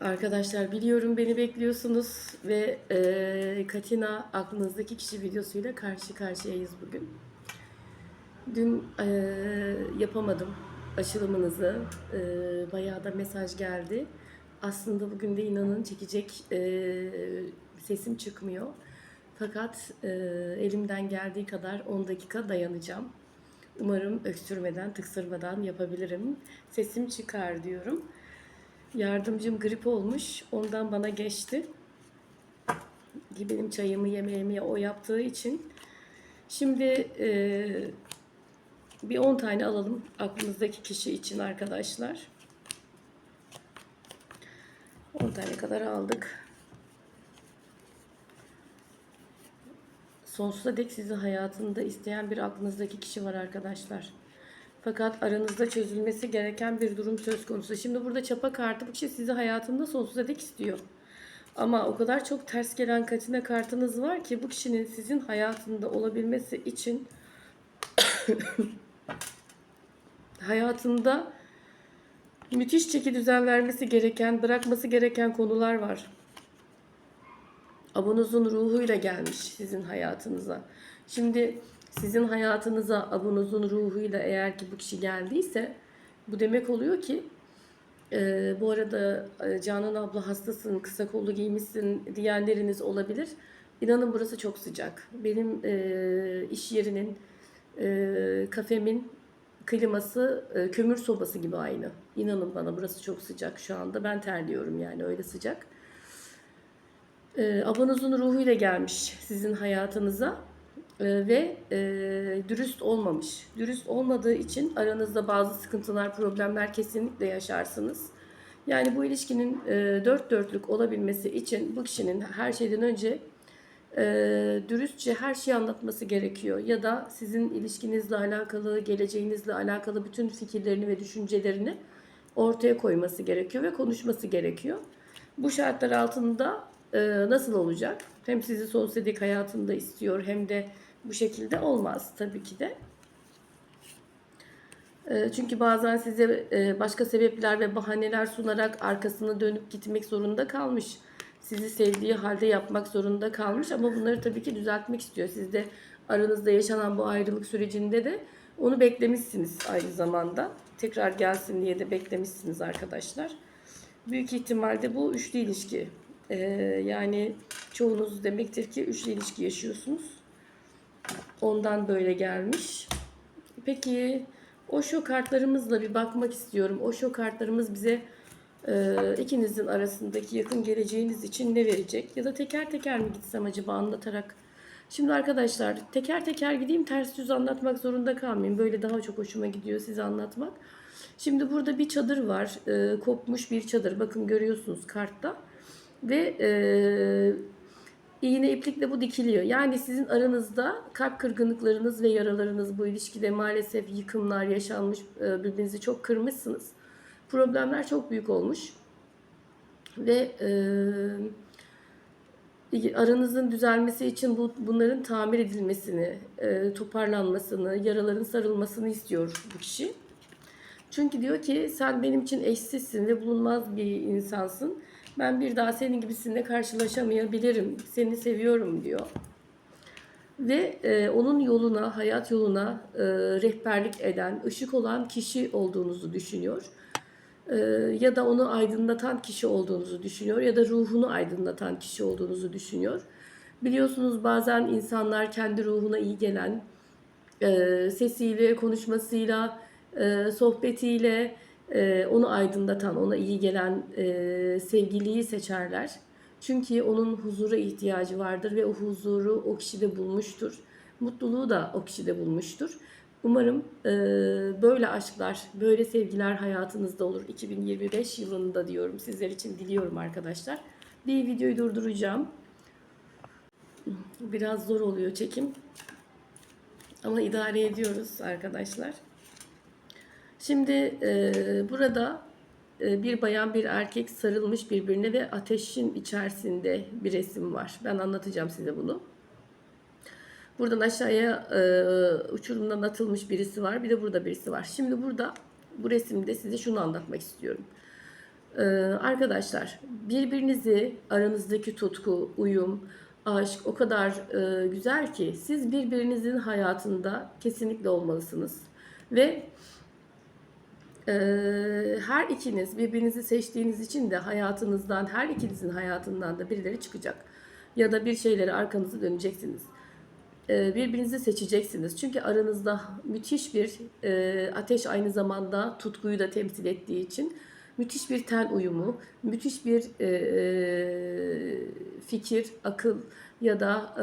Arkadaşlar biliyorum beni bekliyorsunuz ve e, Katina aklınızdaki kişi videosuyla karşı karşıyayız bugün. Dün e, yapamadım açılımınızı. E, bayağı da mesaj geldi. Aslında bugün de inanın çekecek e, sesim çıkmıyor. Fakat e, elimden geldiği kadar 10 dakika dayanacağım. Umarım öksürmeden, tıksırmadan yapabilirim. Sesim çıkar diyorum. Yardımcım grip olmuş. Ondan bana geçti. Benim çayımı, yemeğimi o yaptığı için. Şimdi e, bir 10 tane alalım aklınızdaki kişi için arkadaşlar. 10 tane kadar aldık. Sonsuza dek sizi hayatında isteyen bir aklınızdaki kişi var arkadaşlar. Fakat aranızda çözülmesi gereken bir durum söz konusu. Şimdi burada çapa kartı bu kişi sizi hayatında sonsuza dek istiyor. Ama o kadar çok ters gelen katine kartınız var ki bu kişinin sizin hayatında olabilmesi için hayatında müthiş çeki düzen vermesi gereken, bırakması gereken konular var. Abunuzun ruhuyla gelmiş sizin hayatınıza. Şimdi sizin hayatınıza abunuzun ruhuyla eğer ki bu kişi geldiyse bu demek oluyor ki e, bu arada e, Canan abla hastasın, kısa kollu giymişsin diyenleriniz olabilir. İnanın burası çok sıcak. Benim e, iş yerinin, e, kafemin kliması e, kömür sobası gibi aynı. İnanın bana burası çok sıcak şu anda. Ben terliyorum yani öyle sıcak. E, abanızın ruhuyla gelmiş sizin hayatınıza ve e, dürüst olmamış. Dürüst olmadığı için aranızda bazı sıkıntılar, problemler kesinlikle yaşarsınız. Yani bu ilişkinin e, dört dörtlük olabilmesi için bu kişinin her şeyden önce e, dürüstçe her şeyi anlatması gerekiyor. Ya da sizin ilişkinizle alakalı, geleceğinizle alakalı bütün fikirlerini ve düşüncelerini ortaya koyması gerekiyor ve konuşması gerekiyor. Bu şartlar altında e, nasıl olacak? Hem sizi dek hayatında istiyor hem de bu şekilde olmaz tabii ki de. E, Çünkü bazen size e, başka sebepler ve bahaneler sunarak arkasını dönüp gitmek zorunda kalmış. Sizi sevdiği halde yapmak zorunda kalmış ama bunları tabii ki düzeltmek istiyor. Siz de aranızda yaşanan bu ayrılık sürecinde de onu beklemişsiniz aynı zamanda. Tekrar gelsin diye de beklemişsiniz arkadaşlar. Büyük ihtimalle bu üçlü ilişki. E, yani çoğunuz demektir ki üçlü ilişki yaşıyorsunuz. Ondan böyle gelmiş. Peki o şu kartlarımızla bir bakmak istiyorum. O şu kartlarımız bize e, ikinizin arasındaki yakın geleceğiniz için ne verecek? Ya da teker teker mi gitsem acaba anlatarak? Şimdi arkadaşlar teker teker gideyim ters yüz anlatmak zorunda kalmayayım. Böyle daha çok hoşuma gidiyor size anlatmak. Şimdi burada bir çadır var. E, kopmuş bir çadır. Bakın görüyorsunuz kartta. Ve e, iğne iplikle bu dikiliyor. Yani sizin aranızda kalp kırgınlıklarınız ve yaralarınız bu ilişkide maalesef yıkımlar yaşanmış, e, birbirinizi çok kırmışsınız. Problemler çok büyük olmuş. Ve e, aranızın düzelmesi için bu, bunların tamir edilmesini, e, toparlanmasını, yaraların sarılmasını istiyor bu kişi. Çünkü diyor ki sen benim için eşsizsin ve bulunmaz bir insansın. Ben bir daha senin gibisininle karşılaşamayabilirim. Seni seviyorum diyor. Ve e, onun yoluna, hayat yoluna e, rehberlik eden, ışık olan kişi olduğunuzu düşünüyor. E, ya da onu aydınlatan kişi olduğunuzu düşünüyor. Ya da ruhunu aydınlatan kişi olduğunuzu düşünüyor. Biliyorsunuz bazen insanlar kendi ruhuna iyi gelen, e, sesiyle, konuşmasıyla, e, sohbetiyle, e, onu aydınlatan, ona iyi gelen e, sevgiliyi seçerler. Çünkü onun huzura ihtiyacı vardır ve o huzuru o kişide bulmuştur. Mutluluğu da o kişide bulmuştur. Umarım e, böyle aşklar, böyle sevgiler hayatınızda olur. 2025 yılında diyorum. Sizler için diliyorum arkadaşlar. Bir videoyu durduracağım. Biraz zor oluyor çekim. Ama idare ediyoruz arkadaşlar. Şimdi e, burada e, bir bayan bir erkek sarılmış birbirine ve ateşin içerisinde bir resim var. Ben anlatacağım size bunu. Buradan aşağıya e, uçurumdan atılmış birisi var. Bir de burada birisi var. Şimdi burada bu resimde size şunu anlatmak istiyorum. Ee, arkadaşlar birbirinizi aranızdaki tutku, uyum, aşk o kadar e, güzel ki siz birbirinizin hayatında kesinlikle olmalısınız. Ve her ikiniz birbirinizi seçtiğiniz için de hayatınızdan her ikinizin hayatından da birileri çıkacak. Ya da bir şeyleri arkanızı döneceksiniz. E, birbirinizi seçeceksiniz. Çünkü aranızda müthiş bir e, ateş aynı zamanda tutkuyu da temsil ettiği için müthiş bir ten uyumu, müthiş bir e, e, fikir, akıl ya da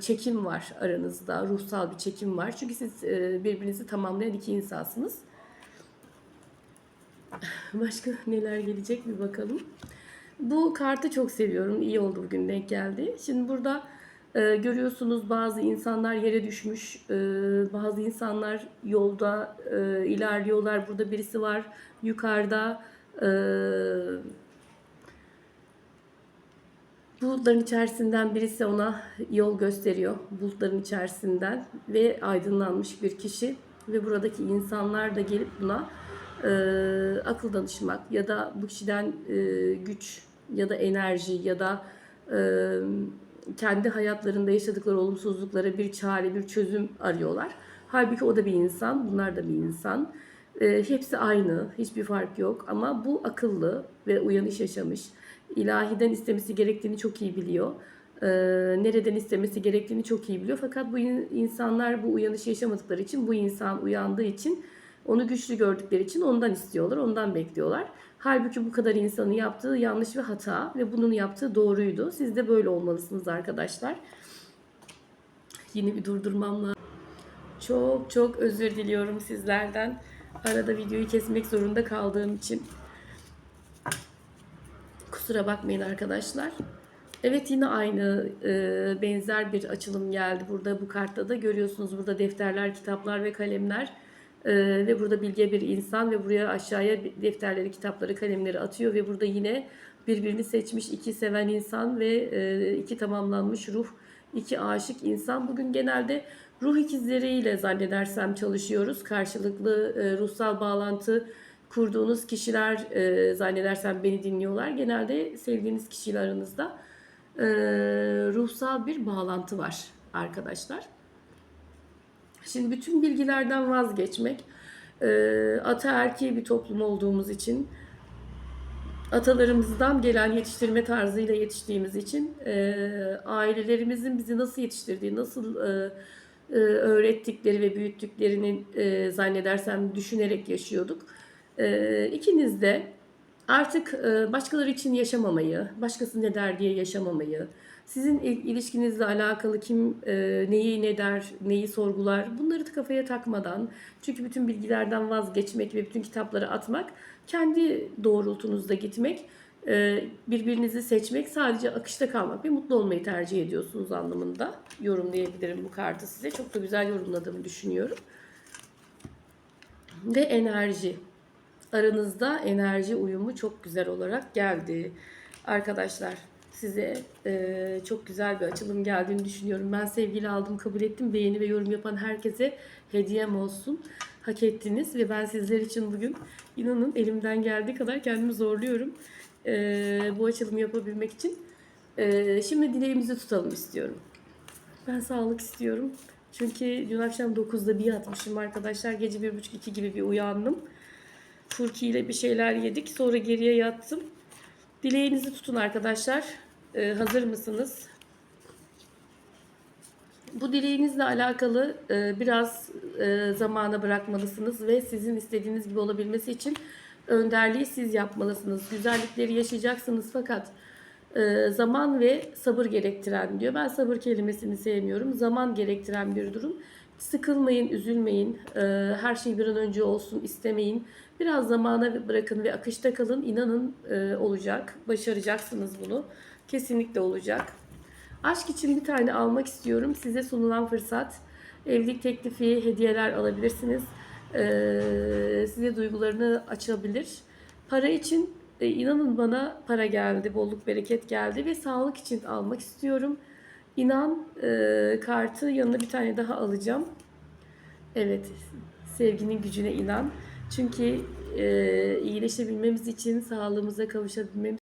çekim var aranızda. Ruhsal bir çekim var. Çünkü siz birbirinizi tamamlayan iki insansınız. Başka neler gelecek bir bakalım. Bu kartı çok seviyorum. İyi oldu bugün denk geldi. Şimdi burada e, görüyorsunuz bazı insanlar yere düşmüş. e, bazı insanlar yolda e, ilerliyorlar. Burada birisi var yukarıda. E, bulutların içerisinden birisi ona yol gösteriyor. Bulutların içerisinden ve aydınlanmış bir kişi ve buradaki insanlar da gelip buna e, akıl danışmak ya da bu kişiden e, güç ya da enerji ya da e, kendi hayatlarında yaşadıkları olumsuzluklara bir çare, bir çözüm arıyorlar. Halbuki o da bir insan, bunlar da bir insan. E, hepsi aynı, hiçbir fark yok ama bu akıllı ve uyanış yaşamış. İlahiden istemesi gerektiğini çok iyi biliyor. E, nereden istemesi gerektiğini çok iyi biliyor. Fakat bu in- insanlar bu uyanışı yaşamadıkları için, bu insan uyandığı için onu güçlü gördükleri için ondan istiyorlar, ondan bekliyorlar. Halbuki bu kadar insanın yaptığı yanlış ve hata ve bunun yaptığı doğruydu. Siz de böyle olmalısınız arkadaşlar. Yine bir durdurmam lazım. Çok çok özür diliyorum sizlerden. Arada videoyu kesmek zorunda kaldığım için. Kusura bakmayın arkadaşlar. Evet yine aynı e, benzer bir açılım geldi. Burada bu kartta da görüyorsunuz burada defterler, kitaplar ve kalemler. E, ve burada bilge bir insan ve buraya aşağıya defterleri, kitapları, kalemleri atıyor ve burada yine birbirini seçmiş iki seven insan ve e, iki tamamlanmış ruh, iki aşık insan. Bugün genelde ruh ikizleriyle zannedersem çalışıyoruz. Karşılıklı e, ruhsal bağlantı kurduğunuz kişiler e, zannedersem beni dinliyorlar. Genelde sevdiğiniz kişiyle aranızda e, ruhsal bir bağlantı var arkadaşlar. Şimdi bütün bilgilerden vazgeçmek, e, ataerkil bir toplum olduğumuz için, atalarımızdan gelen yetiştirme tarzıyla yetiştiğimiz için, e, ailelerimizin bizi nasıl yetiştirdiği, nasıl e, e, öğrettikleri ve büyüttüklerini e, zannedersem düşünerek yaşıyorduk. E, ikiniz de artık e, başkaları için yaşamamayı, başkası ne der diye yaşamamayı, sizin il- ilişkinizle alakalı kim e, neyi ne der, neyi sorgular bunları kafaya takmadan çünkü bütün bilgilerden vazgeçmek ve bütün kitapları atmak kendi doğrultunuzda gitmek e, birbirinizi seçmek sadece akışta kalmak ve mutlu olmayı tercih ediyorsunuz anlamında yorumlayabilirim bu kartı size. Çok da güzel yorumladığımı düşünüyorum. Ve enerji. Aranızda enerji uyumu çok güzel olarak geldi. Arkadaşlar size e, çok güzel bir açılım geldiğini düşünüyorum. Ben sevgili aldım, kabul ettim. Beğeni ve yorum yapan herkese hediyem olsun. Hak ettiniz ve ben sizler için bugün inanın elimden geldiği kadar kendimi zorluyorum. E, bu açılımı yapabilmek için. E, şimdi dileğimizi tutalım istiyorum. Ben sağlık istiyorum. Çünkü dün akşam 9'da bir yatmışım arkadaşlar. Gece 1.30-2 gibi bir uyandım. Furki ile bir şeyler yedik. Sonra geriye yattım. Dileğinizi tutun arkadaşlar. Ee, hazır mısınız? Bu dileğinizle alakalı e, biraz e, zamana bırakmalısınız ve sizin istediğiniz gibi olabilmesi için önderliği siz yapmalısınız. Güzellikleri yaşayacaksınız fakat e, zaman ve sabır gerektiren diyor. Ben sabır kelimesini sevmiyorum. Zaman gerektiren bir durum. Sıkılmayın, üzülmeyin. E, her şey bir an önce olsun istemeyin. Biraz zamana bırakın ve akışta kalın. İnanın e, olacak. Başaracaksınız bunu. Kesinlikle olacak. Aşk için bir tane almak istiyorum. Size sunulan fırsat. Evlilik teklifi, hediyeler alabilirsiniz. Ee, size duygularını açabilir. Para için e, inanın bana para geldi, bolluk bereket geldi ve sağlık için almak istiyorum. İnan e, kartı yanına bir tane daha alacağım. Evet, sevginin gücüne inan. Çünkü e, iyileşebilmemiz için, sağlığımıza kavuşabilmemiz